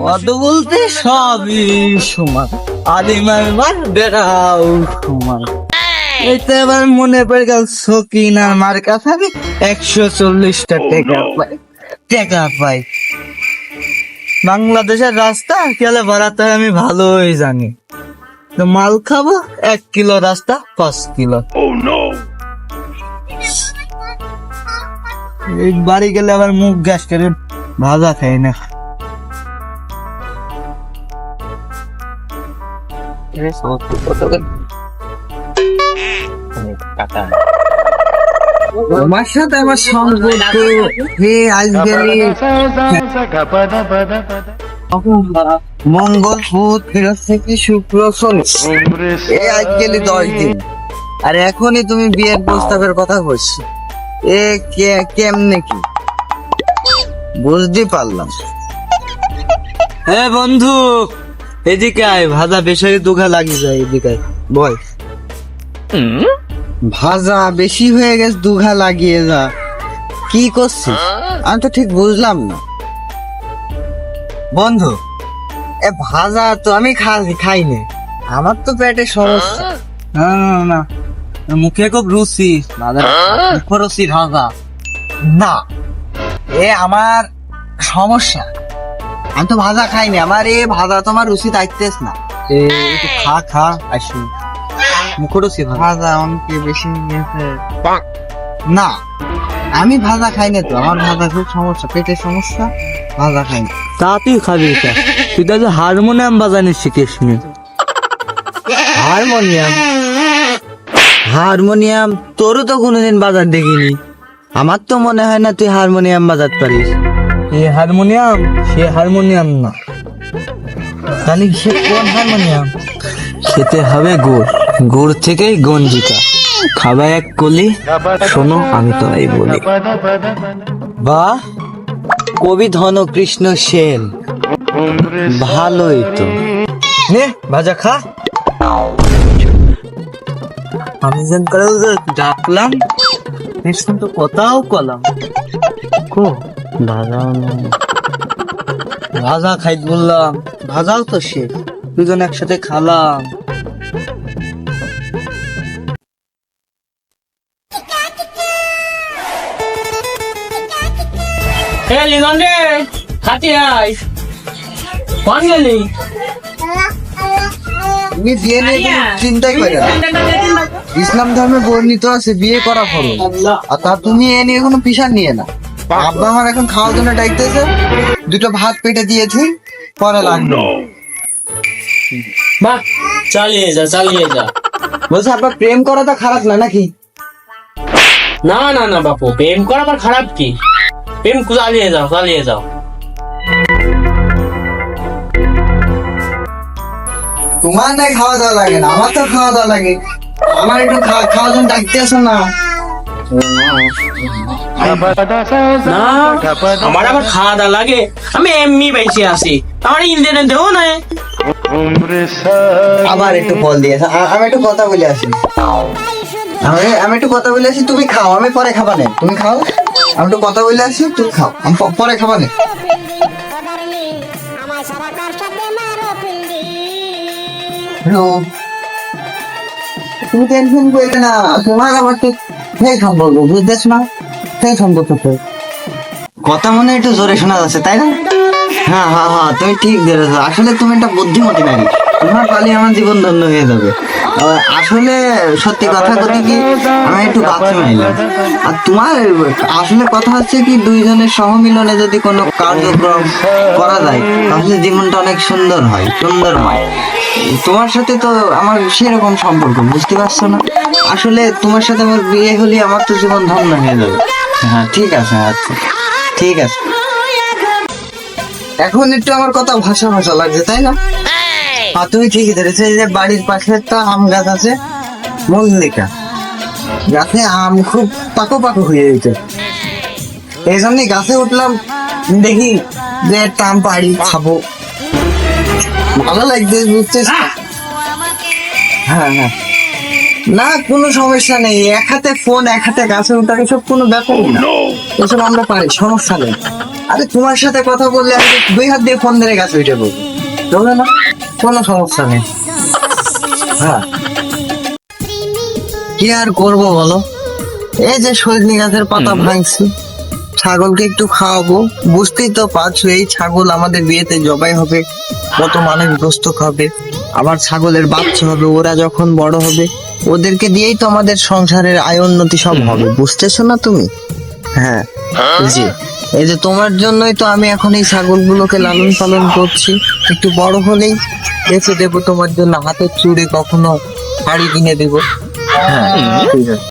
পদ বলতে সবই সমান। আদিমার বার বেড়াও সমান। এটা এবার মনে পড়ে গেল সকিনার মার কাছে আমি একশো চল্লিশটা টাকা পাই টাকা পাই। বাংলাদেশের রাস্তা গেলে বাড়াতে হয় আমি ভালোই জানি। তো মাল খাব এক কিলো রাস্তা পাঁচ কিলো। এই বাড়ি গেলে আবার মুখ গ্যাস করে ভাজা খাই না। আমার সাথে আমার সম্পর্ক, হে আজকে মঙ্গল বুধ, বৃহস্পতি শুক্র, শনি। গেলি দশ দিন। আর এখনই তুমি বিয়ের প্রস্তাবের কথা বলছি। এ কে- কেমনে কি? বুঝতে পারলাম। হ্যাঁ বন্ধু এদিকে আয় ভাজা বেশি দুঘা লাগিয়ে যায় এদিকে। বল। ভাজা বেশি হয়ে গেছে দুঘা লাগিয়ে যা। কি করছিস? আমি তো ঠিক বুঝলাম না। বন্ধু এ ভাজা তো আমি খাই খাইনি। আমার তো পেটে সমস্যা। না না না মুখে খুব রুচি মুখ রুচি ভাজা। না এ আমার সমস্যা। আমি তো ভাজা খাইনি আমার এ ভাজা তোমার রুচি তাইতেস না। এ একটু খা খা আসি মুখ রুচি ভাজা অনেকে বেশি নিয়েছে না আমি ভাজা খাই না তো আমার ভাজা খুব সমস্যা পেটের সমস্যা ভাজা খাই না তা তুই খাবি এটা। তুই তো হারমোনিয়াম বাজানি শিখিস নি। হারমোনিয়াম হারমোনিয়াম তোরও তো কোনোদিন বাজার দেখিনি আমার তো মনে হয় না তুই হারমোনিয়াম বাজাতে পারিস এ হারমোনিয়াম? সে হারমোনিয়াম না। তাহলে সে কোন হারমোনিয়াম? খেতে হবে গুড়। গুড় থেকেই গঞ্জিকা। খাবে এক কলি, শোনো আমি তো এই বলি। বা, কবি ধন কৃষ্ণ সেন। ভালোই তো। নে, ভাজা খা। আমি যেন করে ডাকলাম তো কথাও কলাম। কো? ভাজা ভাজা খাই বললাম। ভাজাও তো সে দুজন একসাথে খালাম। এ রে খাতি আয় কোন গেলি? তুমি বিয়ে নিয়ে চিন্তাই করে না। ইসলাম ধর্মে বর্ণিত আছে বিয়ে করা ফরজ। আর তা তুমি এ নিয়ে কোনো পিসার নিয়ে না। আব্বা আমার এখন খাওয়ার জন্য ডাকতেছে। দুটো ভাত পেটে দিয়েছি পরে লাগবে। বাহ চালিয়ে যা চালিয়ে যা। বলছে আপনার প্রেম করাটা খারাপ না নাকি? না না না বাপু প্রেম করা আবার খারাপ কি? প্রেম চালিয়ে যাও চালিয়ে যাও। তোমার নাই খাওয়া দাওয়া লাগে না আমার তো খাওয়া দাওয়া লাগে। আমার একটু খা- খাওয়ার জন্য ডাকতে আসো না। না। আমার আবার খাওয়া দাওয়া লাগে। আমি এমনি বেঁচে আছি। আমার ইন্টারনেট দেবো না আবার একটু ফল দিয়ে আমি একটু কথা বলে আসি। আমি আমি একটু কথা বলে আসি তুমি খাও। আমি পরে খাবা না তুমি খাও। আমি একটু কথা বলে আসি তুমি খাও। আমি পরে খাবা না আমার সারা কার সাথে মারো পিন্ডি হ্যালো তুমি টেনশন করবে না। তোমার আমার তো সেই সম্পর্ক বুঝতেছ না? সেই সম্পর্ক তো। কথা মনে একটু জোরে শোনা যাচ্ছে, তাই না? হ্যাঁ হ্যাঁ হ্যাঁ তুমি ঠিক ধরেছো। আসলে তুমি একটা বুদ্ধিমতী নারী। তোমার পালি আমার জীবন ধন্য হয়ে যাবে। আসলে সত্যি কথা বলতে কি, আমি একটু বাথরুমে এলাম আর তোমার আসলে কথা হচ্ছে কি, দুইজনের সহমিলনে যদি কোনো কার্যক্রম করা যায়, তাহলে জীবনটা অনেক সুন্দর হয় সুন্দর হয়। তোমার সাথে তো আমার সেরকম সম্পর্ক, বুঝতে পারছ না? আসলে তোমার সাথে আমার বিয়ে হলে আমার তো জীবন ধন্য হয়ে যাবে। হ্যাঁ ঠিক আছে আচ্ছা। ঠিক আছে। এখন একটু আমার কথা ভাষা ভাষা লাগছে, তাই না? আর তুমি ঠিকই ধরেছো যে বাড়ির পাশে একটা আম গাছ আছে, মল্লিকা। গাছে আম খুব পাকো পাকো হয়ে গেছে এই জন্যই গাছে উঠলাম, দেখি যে একটা আম পাড়ি খাব। ভালো লাগছে বুঝছিস? হ্যাঁ হ্যাঁ। না কোনো সমস্যা নেই। এক হাতে ফোন এক হাতে গাছে উঠা এসব কোনো ব্যাপার না। এসব আমরা পারি সমস্যা নেই। আরে তোমার সাথে কথা বললে আমি দুই হাত দিয়ে ফোন ধরে গেছে উঠে বলব চলে না? কোনো সমস্যা নেই। হ্যাঁ। কি আর করব বলো? এই যে সজনি গাছের পাতা ভাঙছি। ছাগলকে একটু খাওয়াবো। বুঝতেই তো পারছ এই ছাগল আমাদের বিয়েতে জবাই হবে। কত মানুষ গ্রস্ত খাবে আবার ছাগলের বাচ্চা হবে ওরা যখন বড় হবে ওদেরকে দিয়েই তো আমাদের সংসারের আয় উন্নতি সব হবে বুঝতেছো না তুমি? হ্যাঁ জি। এই যে তোমার জন্যই তো আমি এখন এই ছাগলগুলোকে লালন পালন করছি একটু বড় হলেই বেঁচে দেবো তোমার জন্য হাতের চুড়ে কখনো শাড়ি কিনে দেবো। হ্যাঁ ঠিক আছে।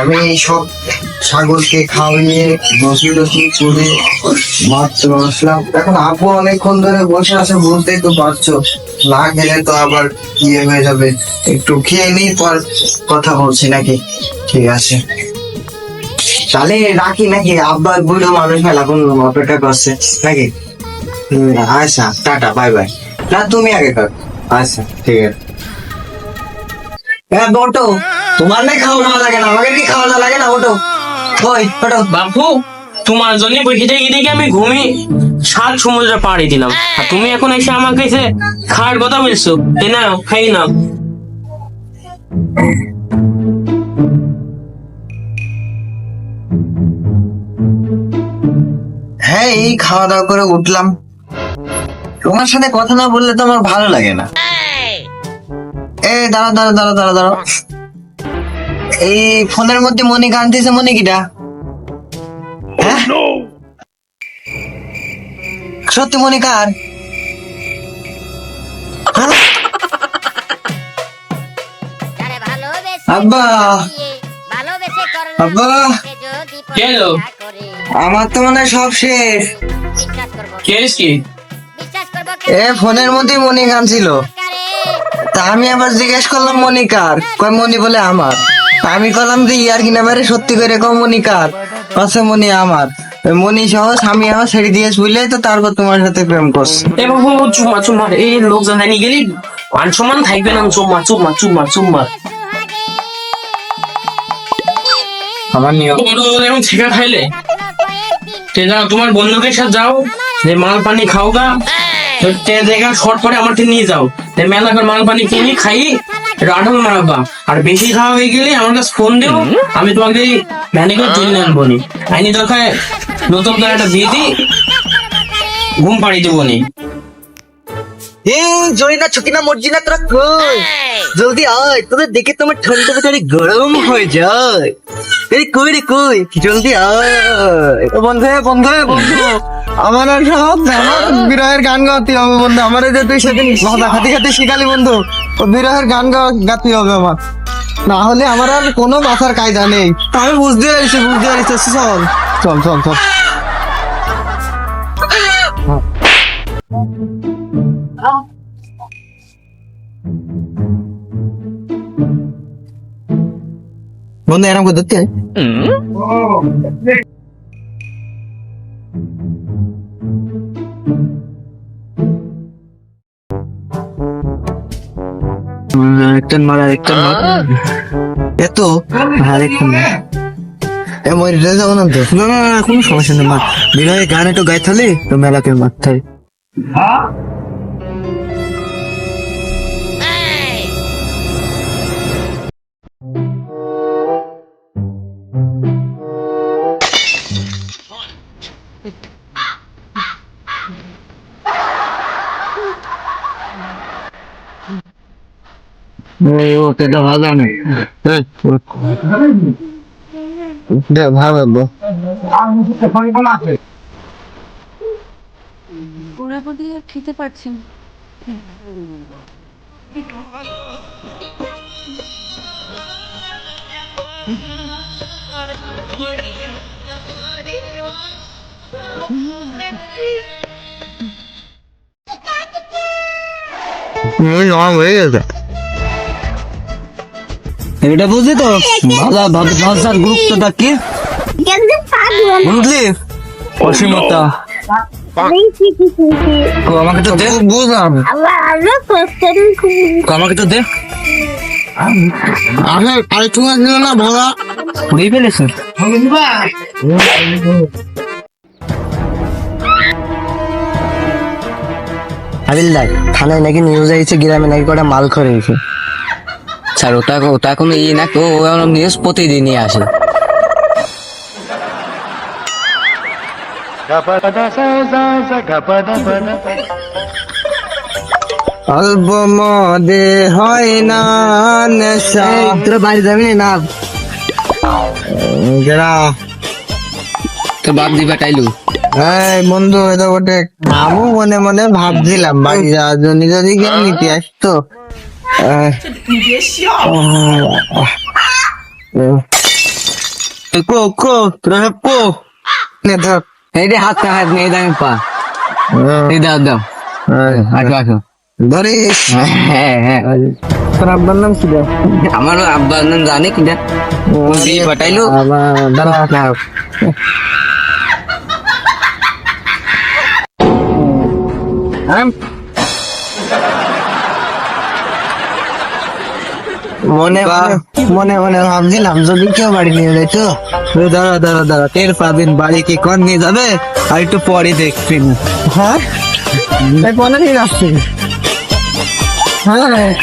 আমি সব ছাগলকে খাওয়িয়ে বসি টসি করে মাত্র আসলাম এখন আপু অনেকক্ষণ ধরে বসে আছে বুঝতেই তো পারছ। না খেলে তো আবার ইয়ে হয়ে যাবে। একটু খেয়ে নিই, পর কথা বলছি নাকি? ঠিক আছে। তাহলে রাখি নাকি? আব্বা বুড়ো মানুষ মেলা কোন অপেক্ষা করছে নাকি? আচ্ছা টাটা, বাই বাই। না, তুমি আগে কর। আচ্ছা ঠিক আছে। হ্যাঁ বটো। তোমার না খাওয়া লাগে না আমাকে কি খাওয়া লাগে না ওই ওটো বাপু তোমার জন্য বসে আমি ঘুমি সাত সমুদ্র পাড়ি দিলাম। আর তুমি এখন এসে আমাকে এসে খাওয়ার কথা বলছো। এ নাও খাই নাও। হ্যাঁ এই খাওয়া দাওয়া করে উঠলাম। তোমার সাথে কথা না বললে তো আমার ভালো লাগে না। এ দাঁড়া দাঁড়া দাঁড়া দাঁড়া দাঁড়া। এই ফোনের মধ্যে মনি গান দিয়েছে মনি কিটা? হ্যাঁ? সত্যি মনি কার? আব্বা। আমার তো মনে হয় সব শেষ। কে কি এ ফোনের মধ্যে মনি গান ছিল তা আমি আবার জিজ্ঞেস করলাম মনি কার? কয় মনি বলে আমার। আমি কলাম যে ইয়ার কিনা বারে সত্যি করে কম মনি কার? কাছে মনি আমার। মনি সহ স্বামী আমার ছেড়ে দিয়ে শুইলে তো তারপর তোমার সাথে প্রেম করছে। এ বাবু চুম্মা চুম্মা এই জানি গেলি? মান সম্মান থাকবে না চুম্মা চুম্মা চুম্মা চুম্মা। আমার নিয়ম। এখন খাইলে? তোমার বন্ধুদের সাথে যাও যে মাল পানি খাও গা জায়গা শর্ট করে আমার থেকে নিয়ে যাও। তে মেলা করে মাল পানি কিনে খাই মারাবা আর বেশি খাওয়া হয়ে গেলে আমার কাছে ফোন দিও আমি তোমাকে তুলে আনব নি। আইনি দরকার নতুন করে একটা বিয়ে দিই ঘুম পাড়ি দেবো নি। জরিনা ছকিনা মর্জিনা তোরা কই? জলদি আয় তোদের দেখে তোমার ঠান্ডা গরম হয়ে যায়। এই কই রে কই? জলদি আয়। বন্ধু বন্ধু বন্ধু। আমার আর সব আমার বিরহের গান গাওয়াতে হবে বন্ধু। আমার যে তুই সেদিন ভাতা খাতি খাতি শিখালি বন্ধু ও বিরহের গান গাওয়া গাতে হবে আমার। না হলে আমার আর কোনো মাথার কায়দা নেই। আমি বুঝতে পারছি বুঝতে পারছি চল চল চল চল। বন্ধু এরকম করে একটা মার আরেকটা মার। এত আরেকটা মার। এ মই রে যাব না তো না না কোনো সমস্যা নেই মার বিনয় গান একটু গাইতে হলে তো মেলাকে মারতে হয়? ও সেটা ভালো নেই ভালো ওরা আর খেতে পারছেন হয়ে গেছে। এটা বুঝলি তো? ভাষা ভাষার গুরুত্বটা কি? বুঝলি? অসীমতা। আমাকে তো দে। বুঝলাম আমাকে তো দে। আরে আরেকটু দিল না ভোলা? ফেলেছে? হাবিলদার থানায় নাকি নিউজ আইছে গ্রামে নাকি কটা মাল করে গেছে স্যার ওটা ওটা কোনো ই না ও নিউজ প্রতিদিনই আসে। অল্প মদে হয় না নেশা। তোর বাড়ি যাবি না? গেরা। তো বাপ দিবা টাইলু। এই বন্ধু এটা বটে। আমও মনে মনে ভাবছিলাম বাড়ি যাওয়ার জন্য। যদি কেউ নিতে আসতো। আহ, আহ, কো কো তোরা সব কো নে ধর এই রে হাত হাত নিয়ে দামি পা এই দাও দাও আসো আসো ধরিস হ্যাঁ হ্যাঁ তোর আব্বার নাম কি রে? আমারও আব্বার নাম জানে ও পাঠাইলো দাঁড়া মনে মনে- মনে মনে ভাবছিলাম যদি কেউ বাড়ি নিয়ে যেত তো? দাঁড়া দাঁড়া দাঁড়া টের পাবেন বাড়ি কি কন নিয়ে যাবে? আর একটু পরে দেখবেন হ্যাঁ? এই নিয়ে আসছে। হ্যাঁ।